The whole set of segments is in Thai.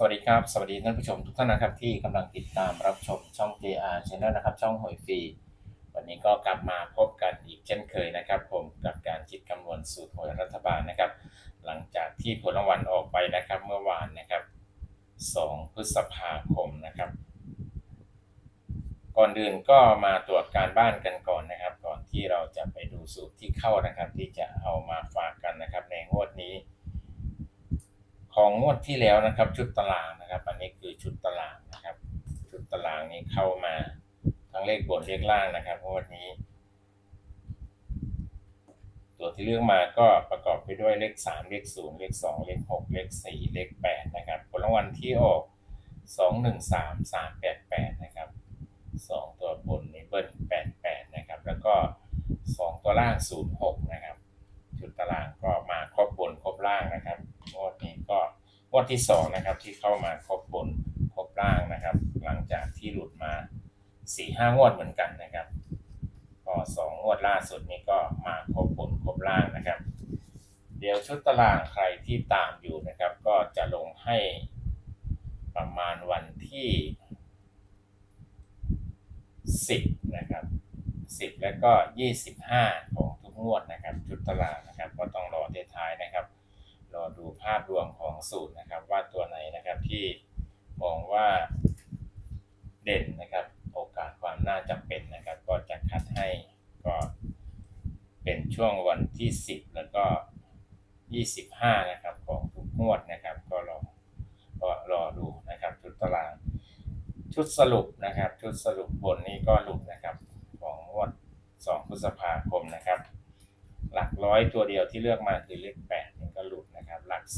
สวัสดีครับ สวัสดีท่านผู้ชมทุกท่านนะครับที่กำลังติดตามรับชมช่อง JR Channel นะครับ ช่องหวยฟรีวันนี้ก็กลับมาพบกันอีกเช่นเคยนะครับ ผมกับการคิดคำนวณสูตรหวยรัฐบาลนะครับ หลังจากที่ผลรางวัลออกไปนะครับเมื่อวานนะครับ 2 พฤษภาคมนะครับ ก่อนอื่นก็มาตรวจการบ้านกันก่อนนะครับ ก่อนที่เราจะไปดูสูตรที่เข้านะครับ ที่จะเอามาฝ ของงวดที่แล้วนะครับ ชุดตารางนะครับ อันนี้คือชุดตารางนะครับ ชุดตารางนี้เข้ามาทั้งเลขบนเลขล่างนะครับงวดนี้ ตัวที่เลือกมาก็ประกอบไปด้วยเลข 3 เลข 0 เลข 2 เลข 6 เลข 4 เลข 8 นะครับผลรางวัลที่ออก 2 1 3 3 8 8 นะครับ 2 ตัวบนนี้เบิ้ล88 นะครับ แล้วก็ 2 ตัวล่าง 06 ที่สองนะครับที่เข้ามาครบบนครบล่างนะครับ หลังจากที่หลุดมาสี่ห้างวดเหมือนกันนะครับก็สองงวดล่าสุดนี้ก็มาครบบนครบล่างนะครับ เดี๋ยวชุดตารางใครที่ตามอยู่นะครับ ก็จะลงให้ประมาณวันที่สิบนะครับสิบแล้วก็ยี่สิบห้าของทุกงวดนะครับ ชุดตารางนะครับ ก็ต้องรอเท้ายนะครับ รอดูภาพรวมของสูตรนะครับ ว่าตัวไหนนะครับที่มองว่าเด่นนะครับ โอกาสความน่าจะเป็นนะครับ ก็จะคัดให้ก็เป็นช่วงวันที่ 10 แล้วก็ 25 นะครับของทุกงวดนะครับ ก็รอก็รอดูนะครับชุดตาราง ชุดสรุปนะครับ ชุดสรุปบนนี้ก็หลุดนะครับของงวด 2 พฤษภาคมนะครับ หลักร้อยตัวเดียวที่เลือกมาคือเลข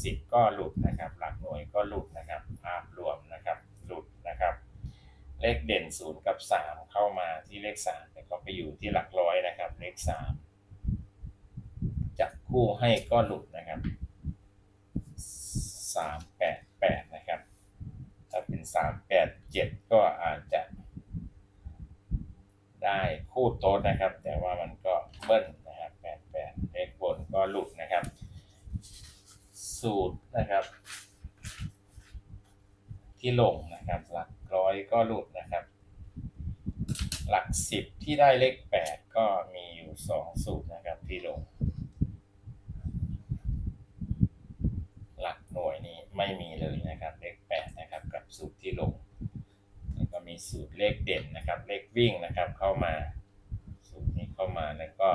สิบก็หลุดนะครับ หลักหน่วยก็หลุดนะครับภาพรวมนะครับหลุดนะครับ เลขเด่นศูนย์กับสามเข้ามาที่เลขสามแต่ก็ไปอยู่ที่หลักร้อยนะครับ เลขสามจับคู่ให้ก็หลุดนะครับสามแปดแปดนะครับ ถ้าเป็นสามแปดเจ็ดก็อาจจะได้คู่โต๊ดนะครับ แต่ว่ามันก็เบิ้ลนะครับแปดแปดเลขบนก็หลุด สูตรนะครับ ที่ลงนะครับ หลักร้อยก็หลุดนะครับ หลักสิบที่ได้เลขแปดก็มีอยู่สองสูตรนะครับที่ลง หลักหน่วยนี้ไม่มีเลยนะครับเลขแปดนะครับกับสูตรที่ลงแล้วก็มีสูตรเลขเด่นนะครับ เลขวิ่งนะครับเข้ามาสูตรนี้เข้ามาแล้วก็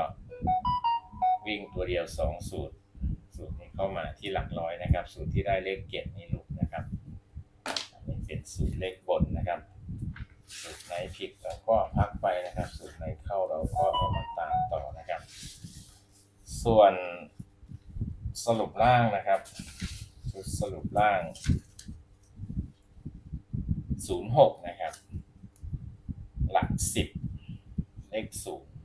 วิ่งตัวเดียวสองสูตร เข้ามาที่หลักร้อยนะครับ สูตรที่ได้เลขเกตในลูกนะครับอันนี้เป็นสูตรเลขบนนะครับ สูตรไหนผิดเราก็พักไปนะครับ สูตรไหนเข้าเราก็เอามาตามต่อนะครับ ส่วนสรุปล่างนะครับสูตรสรุปล่าง 06 นะครับ หลัก 10 เลข0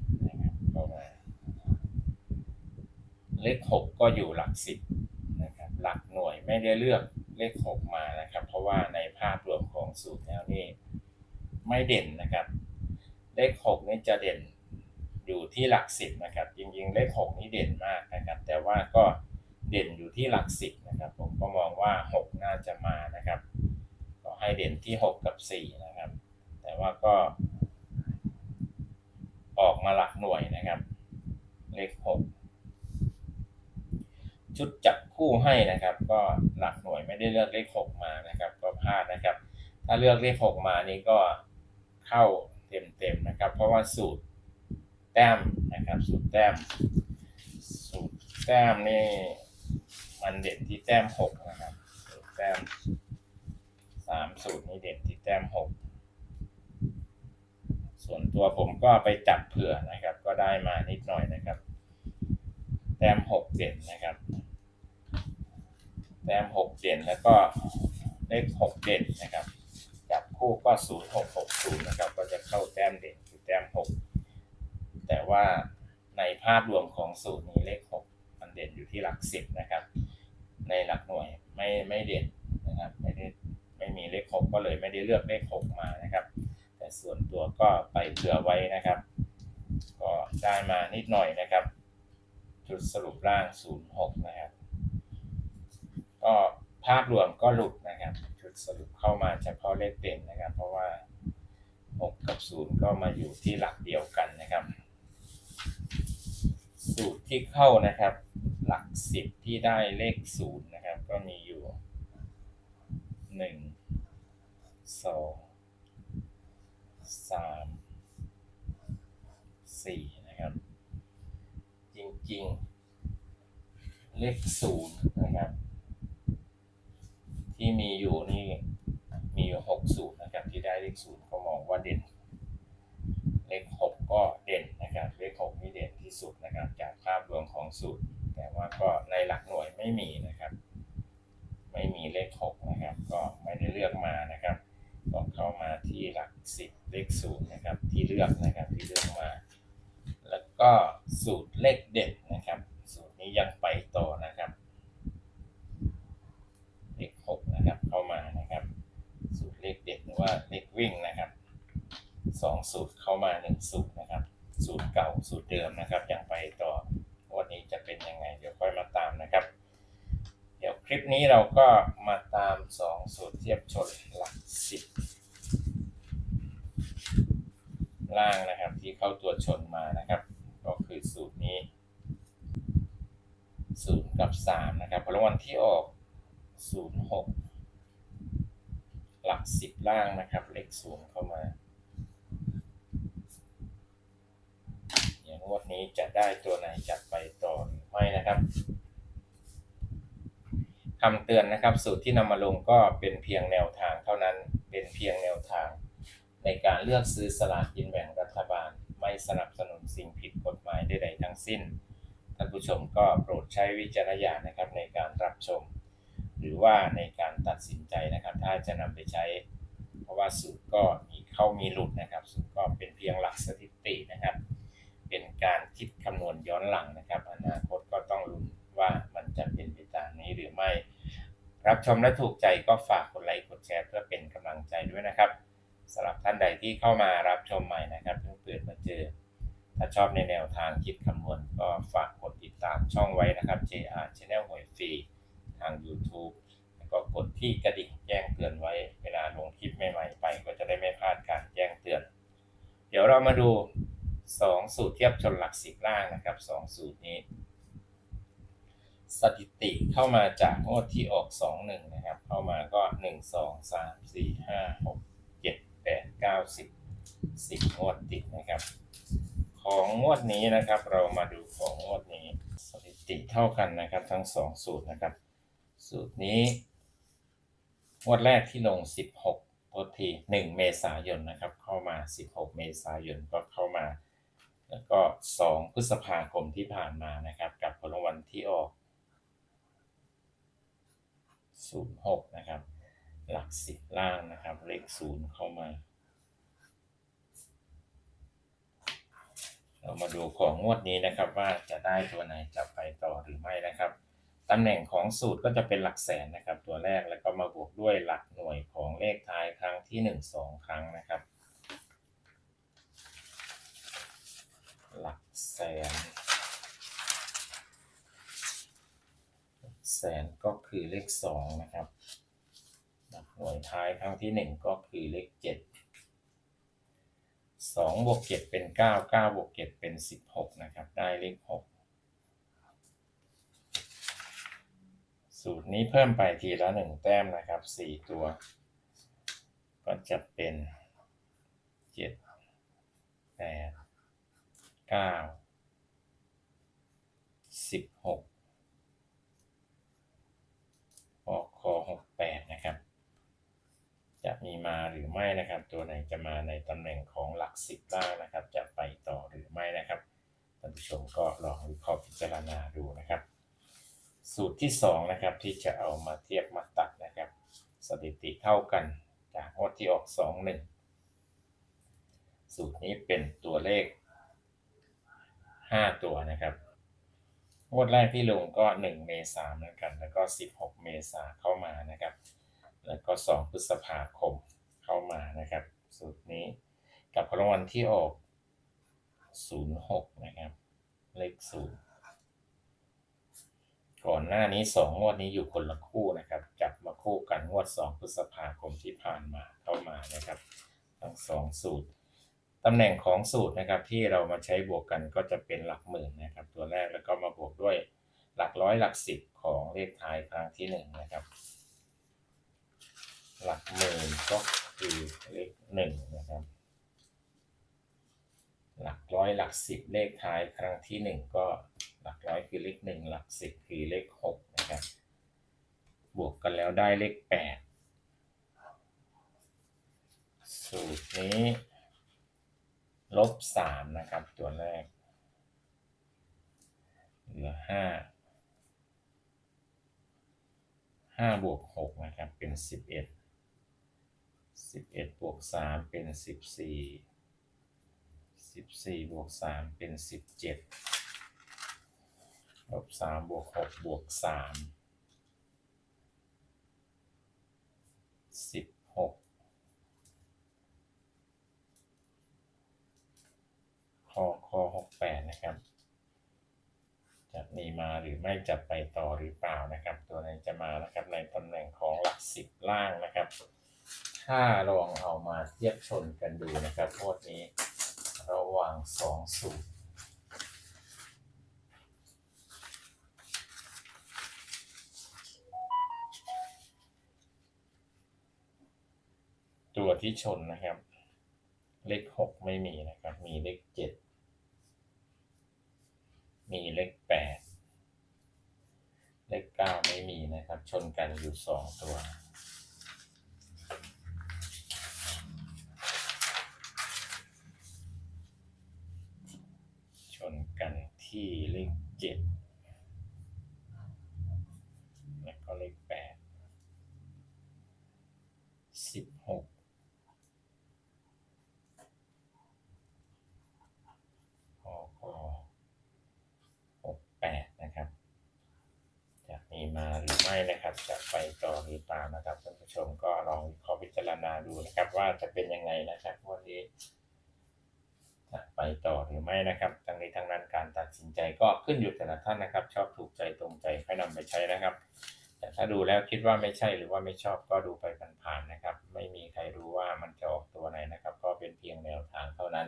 เลขหกก็อยู่หลักสิบนะครับหลักหน่วยไม่ได้เลือกเลขหกมานะครับ เพราะว่าในภาพรวมของสูตรแล้วนี่ไม่เด่นนะครับ เลขหกนี่จะเด่นอยู่ที่หลักสิบนะครับจริงๆเลขหกนี่เด่นมากนะครับ แต่ว่าก็เด่นอยู่ที่หลักสิบนะครับผมก็มองว่าหกน่าจะมานะครับก็ให้เด่นที่ 6 กับ 4 นะครับ แต่ว่าก็ออกมาหลักหน่วยนะครับ เลข 6 ชุดจับคู่ให้นะครับ ก็หลักหน่วยไม่ได้เลือกเลข6มานะครับ ก็พลาดนะครับ ถ้าเลือกเลข6มานี่ก็เข้าเต็มๆนะครับ เพราะว่าสูตรแต้มนะครับ สูตรแต้ม สูตรแต้มนี่มันเด่นที่แต้ม6นะครับสูตรแต้มสามสูตรนี้เด่นที่แต้มหกส่วนตัวผมก็ไปจับเผื่อนะครับ ก็ได้มานิดหน่อยนะครับ แต้มหกเด่นนะครับ แต้มหกเด่นแล้วก็เลขหกเด่นนะครับจับคู่ก็ศูนย์หกหกศูนย์นะครับ ก็จะเข้าแต้มเด่นคือแต้มหกแต่ว่าในภาพรวมของสูตรนี้เลขหกมันเด่นอยู่ที่หลักสิบนะครับ ในหลักหน่วยไม่ไม่เด่นนะครับไม่ได้ไม่มีเลขหกก็เลยไม่ได้เลือกเลขหกมานะครับ แต่ส่วนตัวก็ไปเผื่อไว้นะครับ ก็ได้มานิดหน่อยนะครับ จุดสรุปร่าง 06 นะครับ ก็ภาพรวมก็หลุดนะครับชุดสรุปเข้ามาเฉพาะเลขเด่นนะครับ เพราะว่า 6 กับ 0 ก็มาอยู่ที่หลักเดียวกันนะครับ สูตรที่เข้านะครับ หลัก 10 ที่ได้เลข 0 นะครับ ก็มีอยู่ 1 2 3 4 นะครับ จริง ๆ เลข 0 นะครับ ที่มีอยู่นี่มีอยู่หกสูตรนะครับที่ได้เลขศูนย์ก็มองว่าเด่น เลขหกก็เด่นนะครับเลขหกนี่เด่นที่สุดนะครับจากภาพรวมของสูตร แต่ว่าก็ในหลักหน่วยไม่มีนะครับ ไม่มีเลขหกนะครับ ก็ไม่ได้เลือกมานะครับก็เข้ามาที่หลักสิบเลขศูนย์นะครับ ที่เลือกนะครับที่เลือกมา แล้วก็สูตรเลขเด่นนะครับ สูตรนี้ยังไปต่อนะครับ เลขหกนะครับเข้ามานะครับ สูต รือว่าเลขวิ่งนะครับสองสูตรเข้ามาหนึ่งสูตรนะครับ สูตรเก่าสูตรเดิมนะครับยังไปต่อวันนี้จะเป็นยังไง เดี๋ยวค่อยมาตามนะครับ เดี๋ยวคลิปนี้เราก็มาตามสองสูตรเทียบชนหลักสิบล่างนะครับที่เข้าตัวชนมานะครับ ก็คือสูตรนี้ศูนย์กับสามนะครับพอรางวัลที่ออกศูนย์ หลักสิบล่างนะครับเลขศูนย์เข้ามาอย่างงวดนี้จะได้ตัวไหนจัดไปต่อหรือไม่นะครับคำเตือนนะครับ สูตรที่นำมาลงก็เป็นเพียงแนวทางเท่านั้นเป็นเพียงแนวทาง ในการเลือกซื้อสลากกินแบ่งรัฐบาล ไม่สนับสนุนสิ่งผิดกฎหมายใดๆทั้งสิ้น ท่านผู้ชมก็โปรดใช้วิจารณญาณนะครับในการรับชม หรือว่าในการตัดสินใจนะครับ ถ้าจะนำไปใช้ เพราะว่าสูตรก็มีเข้ามีหลุดนะครับ สูตรก็เป็นเพียงหลักสถิตินะครับ เป็นการคิดคำนวณย้อนหลังนะครับ อนาคตก็ต้องลุ้นว่ามันจะเป็นไปตามนี้หรือไม่ รับชมและถูกใจก็ฝากกดไลค์กดแชร์เพื่อเป็นกำลังใจด้วยนะครับสำหรับท่านใดที่เข้ามารับชมใหม่นะครับเพิ่งเปิดมาเจอ ถ้าชอบในแนวทางคิดคำนวณก็ฝากกดติดตามช่องไว้นะครับ JR Channel หวยฟรี ทาง YouTube แล้วก็กดที่กระดิ่งแจ้งเตือนไว้ เวลาลงคลิปใหม่ๆไป ก็จะได้ไม่พลาดการแจ้งเตือน เดี๋ยวเรามาดู 2 สูตรเทียบชนหลักสิบล่างนะครับ 2 สูตรนี้ สถิติเข้ามาจากงวดที่ออก 2 1 นะครับ เข้ามาก็ 1 2 3 4 5 6 7 8 9 10 10งวดติดนะครับของงวดนี้นะครับ เรามาดูของงวดนี้ สถิติเท่ากันนะครับ ทั้ง 2 สูตรนะครับ สูตรนี้งวดแรกที่ลง 16โทษที1เมษายนนะครับ เข้ามา 16 เมษายนก็เข้ามา แล้วก็ 2 พฤษภาคมที่ผ่านมานะครับ กับผลรางวัลที่ออก 06 นะครับ หลัก10ล่างนะครับ เลข 0 เข้ามา เรามาดูของงวดนี้นะครับว่าจะได้ตัวไหนจะไปต่อหรือไม่นะ ตำแหน่งของสูตรก็จะเป็นหลักแสนนะครับ ตัวแรกแล้วก็มาบวกด้วยหลักหน่วยของเลขท้ายครั้งที่ 1 2 ครั้งนะครับ หลักแสน แสนก็คือเลข 2 นะครับ หลักหน่วยท้ายครั้งที่ 1 ก็คือเลข 7 2บวก7เป็น 9 9บวก7เป็น 16 นะครับ ได้เลข 6 สูตรนี้เพิ่มไปทีละหนึ่งแต้มนะครับสี่ตัว ก็จะเป็นเจ็ดแปดเก้าสิบหกออกคอหกแปดนะครับ จะมีมาหรือไม่นะครับ ตัวไหนจะมาในตำแหน่งของหลักสิบล่างนะครับ จะไปต่อหรือไม่นะครับท่านผู้ชมก็ลองวิเคราะห์พิจารณาดู สูตรที่สองนะครับที่จะเอามาเทียบมาตัดนะครับ สถิติเท่ากันจากงวดที่ออกสองหนึ่งสูตรนี้เป็นตัวเลขห้าตัวนะครับงวดแรกที่ลงก็หนึ่งเมษายนเหมือนกัน แล้วก็สิบหกเมษาเข้ามานะครับ แล้วก็สองพฤษภาคมเข้ามานะครับ สูตรนี้กับรางวัลที่ออกศูนย์หกนะครับ เลขศูนย์ ก่อนหน้านี้สองงวดนี้อยู่คนละคู่นะครับ จับมาคู่กันงวดสองพฤษภาคมที่ผ่านมาเข้ามานะครับ ทั้งสองสูตรตำแหน่งของสูตรนะครับที่เรามาใช้บวกกันก็จะเป็นหลักหมื่นนะครับ ตัวแรกแล้วก็มาบวกด้วยหลักร้อยหลักสิบของเลขท้ายครั้งที่หนึ่งนะครับ หลักหมื่นก็คือเลขหนึ่งนะครับ หลักร้อยหลักสิบเลขท้ายครั้งที่หนึ่งก็ หลักร้อยคือเลขหนึ่งหลักสิบคือเลขหกนะครับ บวกกันแล้วได้เลขแปดสูตรนี้ลบสามนะครับ ตัวแรกเหลือห้าห้าบวกหกนะครับ เป็นสิบเอ็ดสิบเอ็ดบวกสามเป็นสิบสี่สิบสี่บวกสามเป็นสิบเจ็ด ลบสามบวกหกบวกสามสิบหกคอคอหกแปดนะครับจะมีมาหรือไม่จะไปต่อหรือเปล่านะครับ ตัวไหนจะมานะครับในตำแหน่งของหลักสิบล่างนะครับ ถ้าลองเอามาเทียบชนกันดูนะครับงวดนี้ระหว่างสองสูตร ตัวที่ชนนะครับ เลขหกไม่มีนะครับ มีเลขเจ็ดมีเลขแปดเลขเก้าไม่มีนะครับ ชนกันอยู่สองตัว ชนกันที่เลขเจ็ด แล้วก็เลขแปด สิบหก พอพอหกแปดนะครับ จะมีมาหรือไม่ นะครับจะไปต่อหรือเปล่านะครับท่านผู้ชมก็ลองขอพิจารณาดูนะครับ ว่าจะเป็นยังไงนะครับวันนี้จะไปต่อหรือไม่นะครับทั้งนี้ทั้งนั้นการตัดสินใจก็ขึ้นอยู่แต่ละท่านนะครับ ชอบถูกใจตรงใจค่อยนำไปใช้นะครับ แต่ถ้าดูแล้วคิดว่าไม่ใช่หรือว่าไม่ชอบก็ดูไปผ่านๆนะครับ ไม่มีใครรู้ว่ามันจะออกตัวไหนนะครับ ก็เป็นเพียงแนวทางเท่านั้น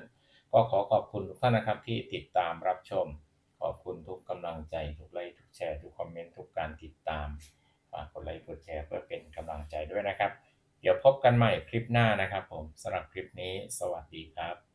ก็ขอขอบคุณทุกท่านนะครับที่ติดตามรับชม ขอบคุณทุกกำลังใจทุกไลค์ทุกแชร์ทุกคอมเมนต์ทุกการติดตาม ฝากกดไลค์กดแชร์เพื่อเป็นกำลังใจด้วยนะครับ เดี๋ยวพบกันใหม่คลิปหน้านะครับผมสำหรับคลิปนี้ สวัสดีครับ